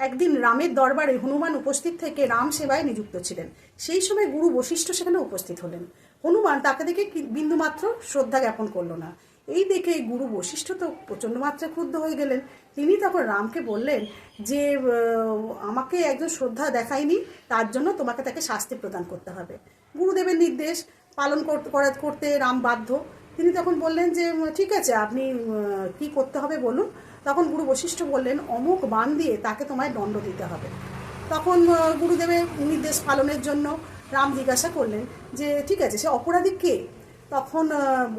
একদিন রামের দরবারে হনুমান উপস্থিত থেকে রাম সেবায় নিযুক্ত ছিলেন। সেই সময় গুরু বশিষ্ঠ সেখানে উপস্থিত হলেন। হনুমান তাকে দেখে বিন্দুমাত্র শ্রদ্ধা জ্ঞাপন করল না। এই দেখে গুরু বশিষ্ঠ তো প্রচণ্ড মাত্রায় ক্ষুব্ধ হয়ে গেলেন। তিনি তখন রামকে বললেন যে আমাকে একজন শ্রদ্ধা দেখায়নি, তার জন্য তোমাকে তাকে শাস্তি প্রদান করতে হবে। গুরুদেবের নির্দেশ পালন করতে করা- করতে রাম বাধ্য। তিনি তখন বললেন যে ঠিক আছে, আপনি কি করতে হবে বলুন। তখন গুরু বশিষ্ঠ বললেন, অমুক বান দিয়ে তাকে তোমায় দণ্ড দিতে হবে। তখন গুরুদেবের নির্দেশ পালনের জন্য রাম জিজ্ঞাসা করলেন যে, ঠিক আছে, সে অপরাধী কে? তখন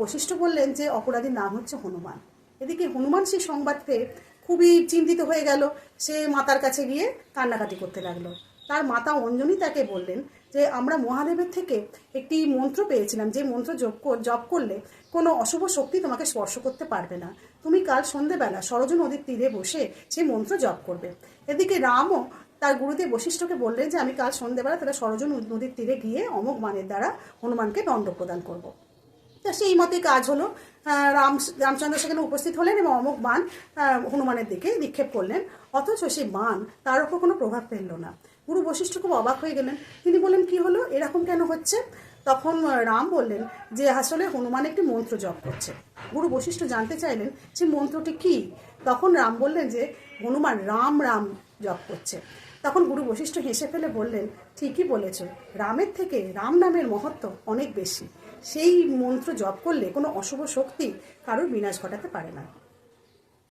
বশিষ্ঠ বললেন যে, অপরাধীর নাম হচ্ছে হনুমান। এদিকে হনুমান সেই সংবাদ পেয়ে খুবই চিন্তিত হয়ে গেল। সে মাতার কাছে গিয়ে কান্নাকাটি করতে লাগল। তার মাতা অঞ্জনী তাকে বললেন যে, আমরা মহাদেবের থেকে একটি মন্ত্র পেয়েছিলাম, যে মন্ত্র জপ জপ করলে কোনো অশুভ শক্তি তোমাকে স্পর্শ করতে পারবে না। তুমি কাল সন্ধেবেলা সরজ নদীর তীরে বসে সেই মন্ত্র জপ করবে। এদিকে রামও তার গুরুদেব বশিষ্ঠকে বললেন যে, আমি কাল সন্ধেবেলা তাহলে সরজ নদীর তীরে গিয়ে অমুক মানের দ্বারা হনুমানকে দণ্ড প্রদান করব। তা সেই মতে কাজ হলো। রাম রামচন্দ্র সেখানে উপস্থিত হলেন এবং অমুক বান হনুমানের দিকে নিক্ষেপ করলেন। অথচ সেই বান তার উপর কোনো প্রভাব ফেলল না। গুরু বশিষ্ঠ খুব অবাক হয়ে গেলেন। তিনি বললেন, কি হলো? এরকম কেন হচ্ছে? তখন রাম বললেন যে, আসলে হনুমান একটি মন্ত্র জপ করছে। গুরু বশিষ্ঠ জানতে চাইলেন যে, মন্ত্রটি কি? তখন রাম বললেন যে, হনুমান রাম রাম জপ করছে। তখন গুরু বশিষ্ঠ হেসে ফেলে বললেন, ঠিকই বলেছ। রামের থেকে রাম নামের মহত্ব অনেক বেশি। সেই মন্ত্র জপ করলে কোনো অশুভ শক্তি কারোর বিনাশ ঘটাতে পারে না।